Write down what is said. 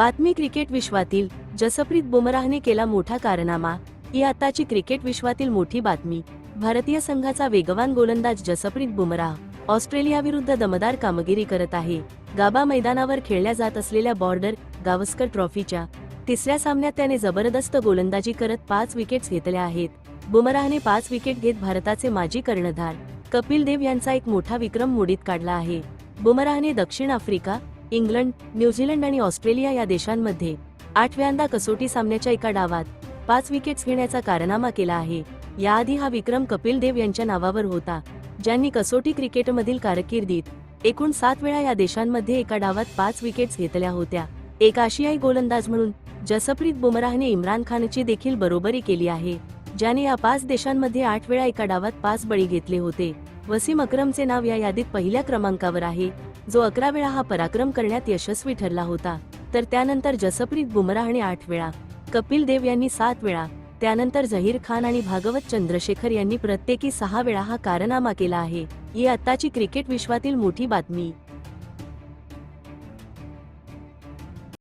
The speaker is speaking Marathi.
बातमी क्रिकेट विश्वातील जसप्रीत बुमराहने केला मोठा कारनामा. ही आताची क्रिकेट विश्वातील मोठी बातमी. भारतीय संघाचा वेगवान गोलंदाज जसप्रीत बुमराह ऑस्ट्रेलियाविरुद्ध दमदार कामगिरी करत आहे. गाबा मैदानावर खेळल्या जात असलेल्या बॉर्डर गावस्कर ट्रॉफीच्या तिसऱ्या सामन्यात त्याने जबरदस्त गोलंदाजी करत पाच विकेट्स घेतल्या आहेत. बुमराहने पाच विकेट घेत भारताचे माजी कर्णधार कपिल देव यांचा एक मोठा विक्रम मोडीत काढला आहे. बुमराहने दक्षिण आफ्रिका इंग्लंड न्यूझीलंड आणि ऑस्ट्रेलिया या देशांमध्ये आठव्यांदा कसोटी सामन्याच्या एका डावात पाच विकेट्स घेण्याचा कारनामा केला आहे. याआधी हा विक्रम कपिल देव यांच्या नावावर होता ज्यांनी कसोटी क्रिकेटमधील कारकिर्दीत एकूण सात वेळा या देशांमध्ये एका डावात पाच विकेट्स घेतल्या होत्या. एक आशियाई गोलंदाज म्हणून जसप्रीत बुमराहने इम्रान खानची देखील बरोबरी केली आहे. ज्याने या पाच देशांमध्ये आठ वेळा एका डावात पाच बळी घेतले होते. वसीम अक्रमचे नाव या यादीत पहिल्या क्रमांकावर आहे. जो अकरा वेळा हा पराक्रम करण्यात यशस्वी ठरला होता. तर त्यानंतर जसप्रीत बुमराहने आठ वेळा. कपिल देव यांनी सात वेळा. त्यानंतर झहीर खान आणि भागवत चंद्रशेखर यांनी प्रत्येकी सहा वेळा हा कारनामा केला आहे. ही आत्ताची क्रिकेट विश्वातील मोठी बातमी.